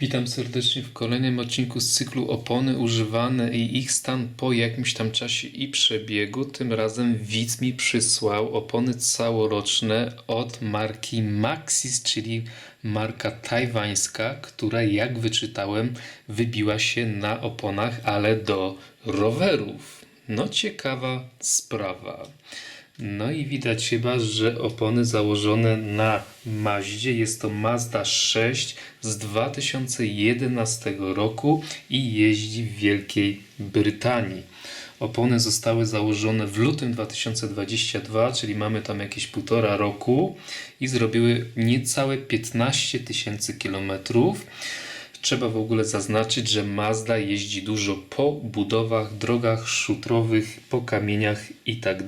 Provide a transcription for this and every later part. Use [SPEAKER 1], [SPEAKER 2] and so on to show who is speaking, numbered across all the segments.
[SPEAKER 1] Witam serdecznie w kolejnym odcinku z cyklu Opony używane i ich stan po jakimś tam czasie i przebiegu. Tym razem widz mi przysłał opony całoroczne od marki Maxis, czyli marka tajwańska, która jak wyczytałem wybiła się na oponach, ale do rowerów. No ciekawa sprawa. No i widać chyba, że opony założone na Mazdzie jest to Mazda 6 z 2011 roku i jeździ w Wielkiej Brytanii. Opony zostały założone w lutym 2022, czyli mamy tam jakieś półtora roku i zrobiły niecałe 15 tysięcy kilometrów. Trzeba w ogóle zaznaczyć, że Mazda jeździ dużo po budowach, drogach szutrowych, po kamieniach i tak.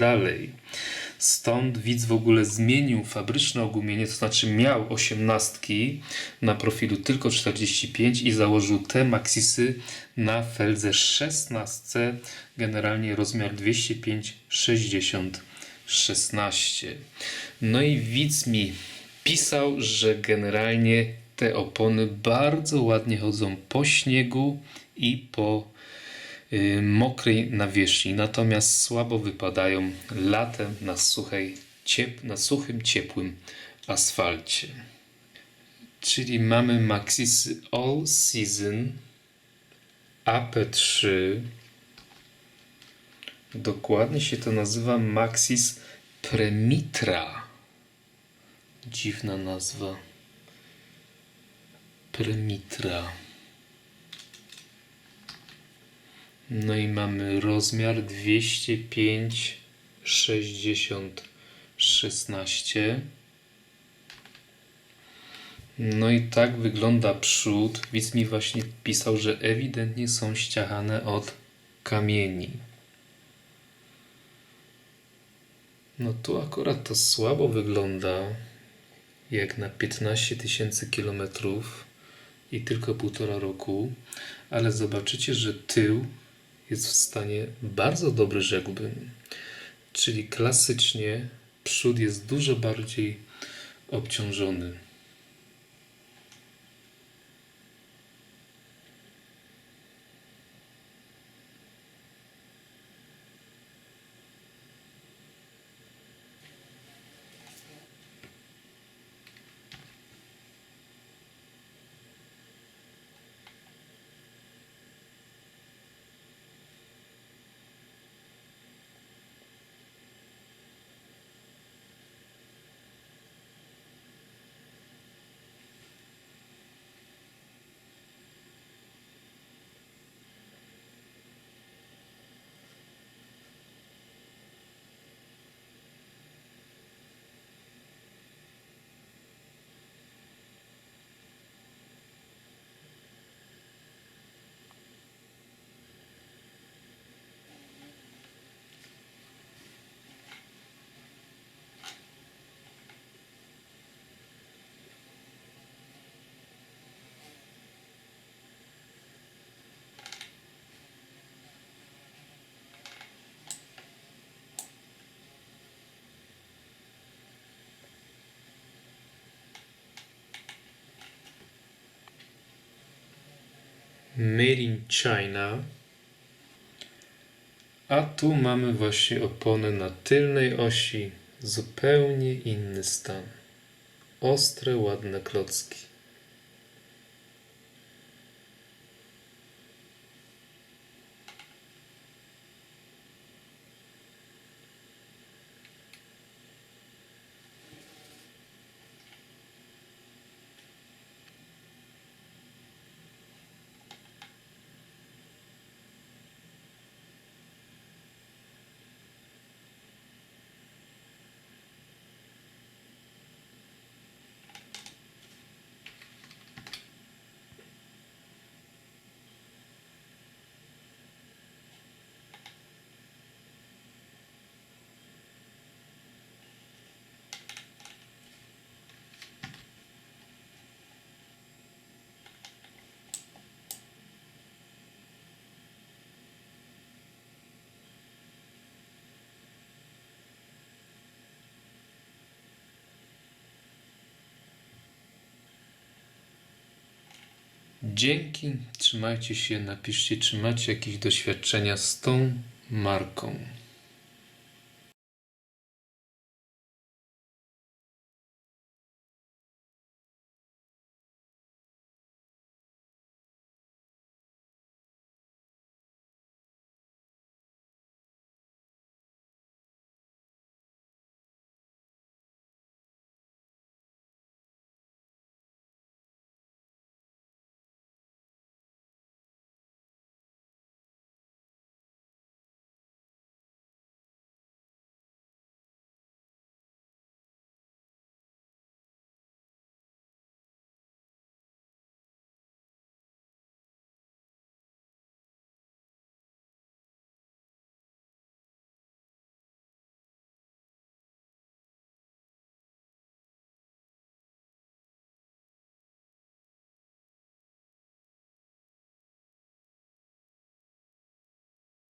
[SPEAKER 1] Stąd widz w ogóle zmienił fabryczne ogumienie, to znaczy miał 18 na profilu tylko 45 i założył te Maxisy na Feldze 16, generalnie rozmiar 205 60 16. No i widz mi pisał, że generalnie te opony bardzo ładnie chodzą po śniegu i po y, mokrej nawierzchni, natomiast słabo wypadają latem na, suchej, ciep, na suchym, ciepłym asfalcie. Czyli mamy Maxis All Season AP3. Dokładnie się to nazywa Maxis Premitra. Dziwna nazwa. Premitra. No i mamy rozmiar 205 60 16. No i tak wygląda przód. Widz mi właśnie pisał, że ewidentnie są ściachane od kamieni. No tu akurat to słabo wygląda, jak na 15 tysięcy kilometrów i tylko półtora roku, ale zobaczycie, że tył jest w stanie bardzo dobry, rzekłbym. Czyli klasycznie przód jest dużo bardziej obciążony. Made in China. A tu mamy właśnie opony na tylnej osi. Zupełnie inny stan. Ostre, ładne klocki. Dzięki, trzymajcie się, napiszcie, czy macie jakieś doświadczenia z tą marką.